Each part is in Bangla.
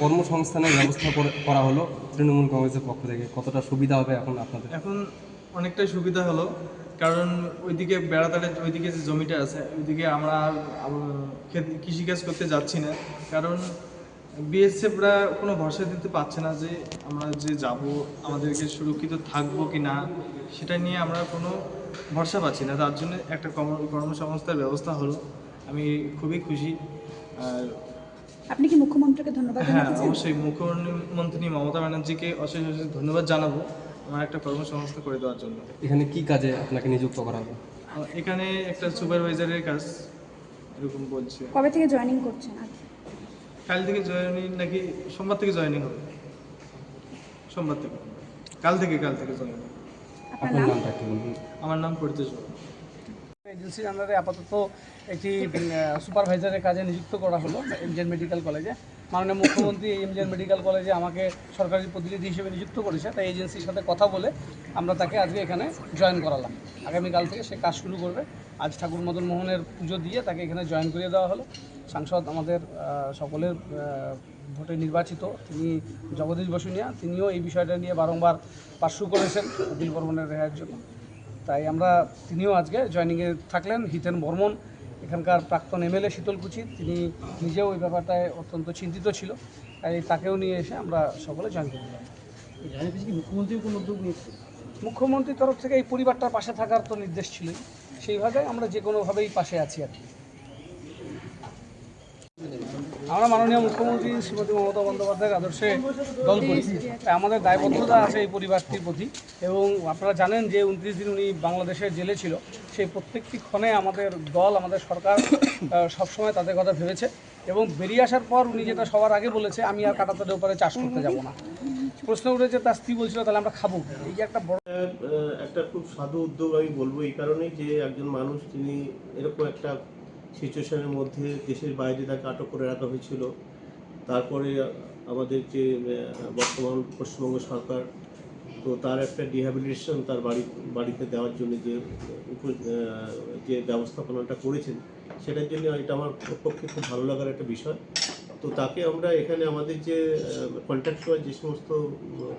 কর্মসংস্থানের ব্যবস্থা করে- হলো তৃণমূল কংগ্রেসের পক্ষ থেকে। কতটা সুবিধা হবে এখন আপনাদের? এখন অনেকটাই সুবিধা হলো, কারণ ওইদিকে বেড়াতারের ওইদিকে যে জমিটা আছে, ওইদিকে আমরা কৃষিকাজ করতে যাচ্ছি না। কারণ বিএসএফরা কোনো ভরসা দিতে পারছে না যে আমরা যে যাব আমাদেরকে সুরক্ষিত থাকব কি না সেটা নিয়ে আমরা কোনো ভরসা পাচ্ছি না। তার জন্য একটা কর্ম কর্মসংস্থার ব্যবস্থা হলো। আমি খুবই খুশি। আর আপনি কি মুখ্যমন্ত্রীকে ধন্যবাদ হ্যাঁ অবশ্যই মুখ্যমন্ত্রী মমতা ব্যানার্জিকে অশেষ অশেষ ধন্যবাদ জানাব আমার একটা কর্মসংস্থা করে দেওয়ার জন্য। এখানে কি কাজে আপনাকে নিযুক্ত করা হলো আহ, এখানে একটা সুপারভাইজারের কাজ এরকম বলছে। কবে থেকে জয়েনিং করছেন কাল থেকে জয়েনিং নাকি সোমবার থেকে জয়েনিং হবে? সোমবার থেকে। কাল থেকে কাল থেকে জয়েনিং আমার নাম করতে। এজেন্সির আন্ডারে আপাতত একটি সুপারভাইজারের কাজে নিযুক্ত করা হলো এমজেন মেডিকেল কলেজে মাননীয় মুখ্যমন্ত্রী এমজেন মেডিকেল কলেজে আমাকে সরকারি প্রতিনিধি হিসেবে নিযুক্ত করেছে, তাই এজেন্সির সাথে কথা বলে আমরা তাকে আজকে এখানে জয়েন করালাম। আগামীকাল থেকে সে কাজ শুরু করবে। আজ ঠাকুর মদন মোহনের পুজো দিয়ে তাকে এখানে জয়েন করিয়ে দেওয়া হলো। সাংসদ আমাদের সকলের ভোটে নির্বাচিত, তিনি জগদীশ বসুনিয়া, তিনিও এই বিষয়টা নিয়ে বারংবার পার্শ্ব করেছেন, অখিল বর্মনের রেহাইয়ের জন্য। তাই আমরা তিনিও আজকে জয়নিংয়ে থাকলেন হিতেন বর্মন এখানকার প্রাক্তন এমএলএ শীতলকুচি তিনি নিজেও ওই ব্যাপারটায় অত্যন্ত চিন্তিত ছিল তাই তাকেও নিয়ে এসে আমরা সকলে জয়েন করলাম। মুখ্যমন্ত্রী কোনো উদ্যোগ নিয়েছে মুখ্যমন্ত্রীর তরফ থেকে এই পরিবারটার পাশে থাকার তো নির্দেশ ছিলই সেইভাবে আমরা যে কোনোভাবেই পাশে আছি আর কি। আমরা মাননীয় মুখ্যমন্ত্রী শ্রীমতী মমতা বন্দ্যোপাধ্যায়ের আদর্শে দল করি আমাদের দায়বদ্ধতা আছে এই পরিবারটির প্রতি এবং আপনারা জানেন যে উনত্রিশ দিন উনি বাংলাদেশের জেলে ছিল, সেই প্রত্যেকটি ক্ষণে আমাদের দল, আমাদের সরকার সবসময় তাদের কথা ভেবেছে এবং বেরিয়ে আসার পর উনি যেটা সবার আগে বলেছে, আমি আর কাটাতারের উপরে চাষ করতে যাব না। প্রশ্ন উঠেছে তার স্ত্রী বলছিল, তাহলে আমরা খাব এই যে একটা বড় একটা খুব সাধু উদ্যোগ আমি বলব এই কারণেই যে একজন মানুষ, তিনি এরকম একটা সিচুয়েশনের মধ্যে দেশের বাইরে তাকে আটক করে রাখা হয়েছিল তারপরে আমাদের যে বর্তমান পশ্চিমবঙ্গ সরকার, তো তার একটা ডিহ্যাবিলিটেশন তার বাড়ি, বাড়িতে দেওয়ার জন্য যে যে ব্যবস্থাপনাটা করেছেন, সেটার জন্য এটা আমার পক্ষে খুব ভালো লাগার একটা বিষয় তো তাকে আমরা এখানে আমাদের যে কন্ট্রাকচুয়াল যে সমস্ত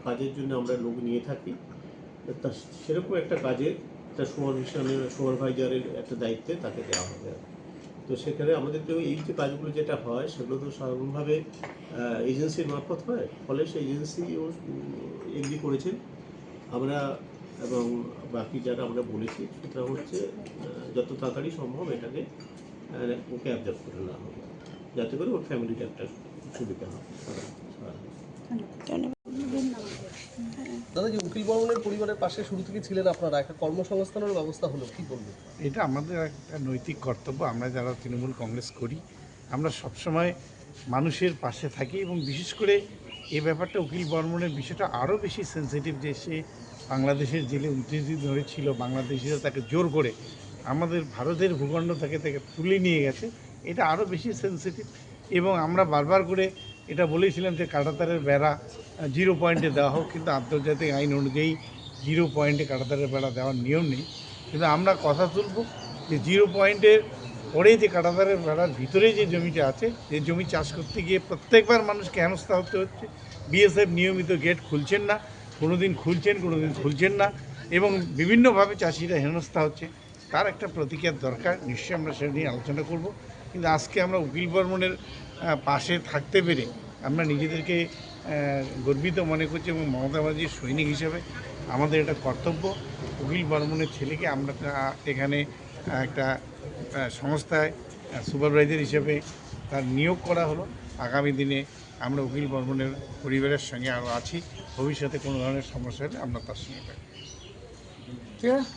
কাজের জন্য আমরা লোক নিয়ে থাকি, তা সেরকম একটা কাজে একটা সুপারভিশনের সুপারভাইজারের একটা দায়িত্বে তাকে দেওয়া হবে। তো সেখানে আমাদের তো এই যে কাজগুলো যেটা হয়, সেগুলো তো সাধারণভাবে এজেন্সির মারফত হয়। ফলে সেই এজেন্সিও এগ্রি করেছেন। আমরা এবং বাকি যারা আমরা বলেছি, সেটা হচ্ছে যত তাড়াতাড়ি সম্ভব এটাকে ওকে অ্যাবজর্ভ করে নেওয়া হবে। যাতে করে ওর ফ্যামিলিটা একটা সুবিধা হয়। দাদা যে উকিল বর্মনের পরিবারের পাশে শুরু থেকে ছিলেন আপনারা। একটা কর্মসংস্থানের ব্যবস্থা হলো, কি বলবেন? এটা আমাদের একটা নৈতিক কর্তব্য, আমরা যারা তৃণমূল কংগ্রেস করি, আমরা সবসময় মানুষের পাশে থাকি এবং বিশেষ করে এ ব্যাপারটা উকিল বর্মনের বিষয়টা আরও বেশি সেন্সিটিভ যে সে বাংলাদেশের জেলে উনত্রিশ ধরে ছিল বাংলাদেশিরা তাকে জোর করে আমাদের ভারতের ভূখণ্ড থেকে তাকে তুলে নিয়ে গেছে, এটা আরও বেশি সেন্সিটিভ এবং আমরা বারবার করে এটা বলেছিলাম যে কাঁটাতারের বেড়া জিরো পয়েন্টে দেওয়া হোক, কিন্তু আন্তর্জাতিক আইন অনুযায়ী জিরো পয়েন্টে কাঁটাতারের বেড়া দেওয়ার নিয়ম নেই। কিন্তু আমরা কথা তুলব যে জিরো পয়েন্টের পরে যে কাঁটাতারের বেড়ার ভিতরে যে জমিটা আছে, যে জমি চাষ করতে গিয়ে প্রত্যেকবার মানুষকে হেনস্থা হতে হচ্ছে। বিএসএফ নিয়মিত গেট খুলছেন না কোনো দিন খুলছেন কোনো দিন খুলছেন না, এবং বিভিন্নভাবে চাষিরা হেনস্থা হচ্ছে। তার একটা প্রতিকার দরকার, নিশ্চয়ই আমরা সেটা নিয়ে আলোচনা করব। কিন্তু আজকে আমরা উকিল বর্মনের পাশে থাকতে পেরে আমরা নিজেদেরকে গর্বিত মনে করছি এবং মমতা ব্যানার্জির সৈনিক হিসেবে আমাদের এটা কর্তব্য। উকিল বর্মনের ছেলেকে আমরা এখানে একটা সংস্থায় সুপারভাইজার হিসেবে তার নিয়োগ করা হলো। আগামী দিনে আমরা উকিল বর্মনের পরিবারের সঙ্গে আরও আছি। ভবিষ্যতে কোনো ধরনের সমস্যা হলে আমরা তার সঙ্গে। ঠিক আছে?